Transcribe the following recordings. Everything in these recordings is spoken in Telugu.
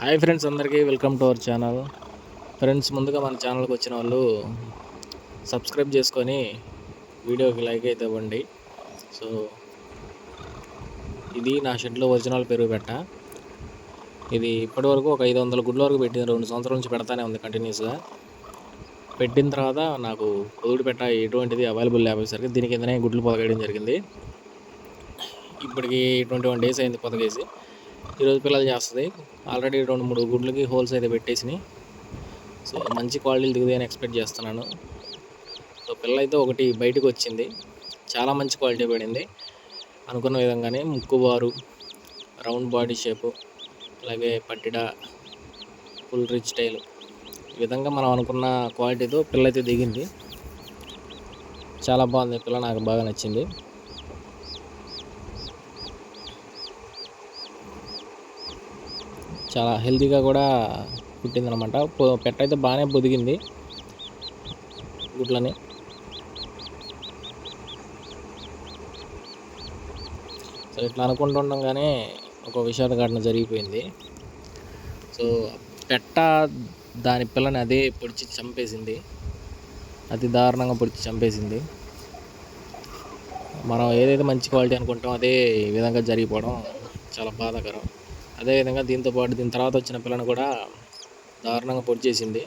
హాయ్ ఫ్రెండ్స్ అందరికీ welcome to our channel. Friends ముందుగా మన ఛానల్కి వచ్చిన వాళ్ళు సబ్స్క్రైబ్ చేసుకొని వీడియోకి లైక్ అయితే ఇవ్వండి. సో ఇది నా షెడ్లో ఒరిజినల్ పెరుగు పెట్ట. ఇది ఇప్పటివరకు ఒక ఐదు వందల గుడ్ల వరకు పెట్టింది రెండు సంవత్సరాల నుంచి పెడతానే ఉంది కంటిన్యూస్గా పెట్టిన తర్వాత నాకు పొదుడు పెట్ట ఎటువంటిది అవైలబుల్ లేకపోయేసరికి దీని కిందనే గుడ్లు పొదగేయడం జరిగింది. ఇప్పటికి ట్వంటీ వన్ డేస్ అయింది పొదగేసి. ఈరోజు పిల్లలు చేస్తుంది. ఆల్రెడీ రెండు మూడు గుడ్లకి హోల్స్ అయితే పెట్టేసినాయి. సో మంచి క్వాలిటీలు దిగుతాయి అని ఎక్స్పెక్ట్ చేస్తున్నాను. సో పిల్ల అయితే ఒకటి బయటకు వచ్చింది. చాలా మంచి క్వాలిటీ పడింది. అనుకున్న విధంగానే ముక్కుబారు రౌండ్ బాడీ షేపు అలాగే పట్టిడ ఫుల్ రిచ్ స్టైల్ ఈ విధంగా మనం అనుకున్న క్వాలిటీతో పిల్ల అయితే దిగింది. చాలా బాగుంది. పిల్ల నాకు బాగా నచ్చింది. చాలా హెల్తీగా కూడా పుట్టిందనమాట పెట్ట అయితే బాగానే పొదిగింది గుడ్లని. సో ఇట్లా అనుకుంటుండగానే ఒక విషాద ఘటన జరిగిపోయింది. సో పెట్ట దాని పిల్లని అదే పొడిచి చంపేసింది. అతి దారుణంగా పొడిచి చంపేసింది. మనం ఏదైతే మంచి క్వాలిటీ అనుకుంటామో అదే విధంగా జరిగిపోవడం చాలా బాధాకరం. అదేవిధంగా దీంతో పాటు దీని తర్వాత వచ్చిన పిల్లని కూడా దారుణంగా పొడి చేసింది.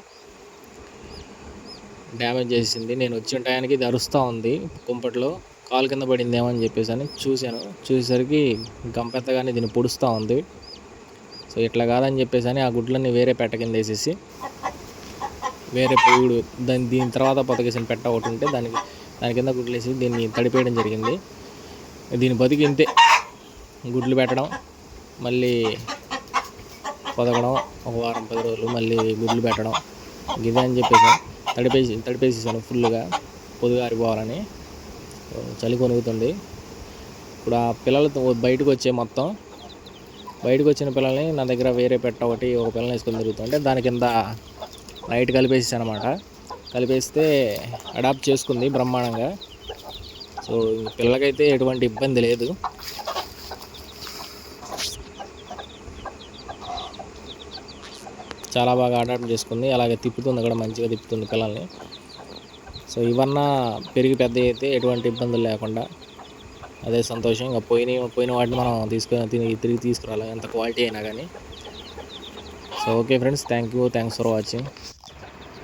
డ్యామేజ్ చేసింది. నేను వచ్చిన టయానికి ఇది అరుస్తూ ఉంది కుంపట్లో. కాలు కింద పడిందేమో అని చెప్పేసి అని చూశాను. చూసేసరికి గంపెత్తగానే దీన్ని పొడుస్తూ ఉంది. సో ఇట్లా కాదని చెప్పేసి అని ఆ గుడ్లన్నీ వేరే పెట్ట కింద వేసేసి వేరే పొగుడు దాని దీని తర్వాత పొతకేసిన పెట్ట ఒకటి ఉంటే దానికి దాని కింద గుడ్లు వేసి దీన్ని తడిపేయడం జరిగింది. దీని బతికి ఇంతే గుడ్లు పెట్టడం. మళ్ళీ పొదగడం ఒక వారం పది రోజులు మళ్ళీ గుడ్లు పెట్టడం. ఇదే అని చెప్పేసి తడిపేసి తడిపేసేసాను ఫుల్గా పొదుగు ఆరిపోవాలని చలి కొనుగుతుంది. ఇప్పుడు ఆ పిల్లలతో బయటకు వచ్చే మొత్తం. బయటకు వచ్చిన పిల్లల్ని నా దగ్గర వేరే పెట్ట ఒకటి ఒక పిల్లని వేసుకొని తిరుగుతుంటే దాని కింద నైట్ కలిపేసేసాను అనమాట. కలిపేస్తే అడాప్ట్ చేసుకుంది బ్రహ్మాండంగా. సో పిల్లకైతే ఎటువంటి ఇబ్బంది లేదు. చాలా బాగా అడాప్ట్ చేసుకుంది. అలాగే తిప్పుతుంది కూడా మంచిగా తిప్పుతుంది పిల్లల్ని. సో ఇవన్నా పెరిగి పెద్ద అయితే ఎటువంటి ఇబ్బందులు లేకుండా అదే సంతోషం. ఇంకా పోయిన పోయిన వాటిని మనం తీసుకొని తిరిగి తిరిగి తీసుకురాలి ఎంత క్వాలిటీ అయినా కానీ. So okay friends. Thank you. Thanks for watching.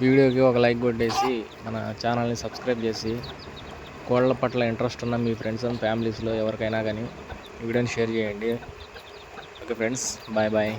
వీడియోకి ఒక లైక్ కొట్టేసి మన ఛానల్ని సబ్స్క్రైబ్ చేసి కోళ్ళ పట్ల ఇంట్రెస్ట్ ఉన్న మీ ఫ్రెండ్స్ అండ్ ఫ్యామిలీస్లో ఎవరికైనా కానీ వీడియోని షేర్ చేయండి. Okay friends. Bye bye.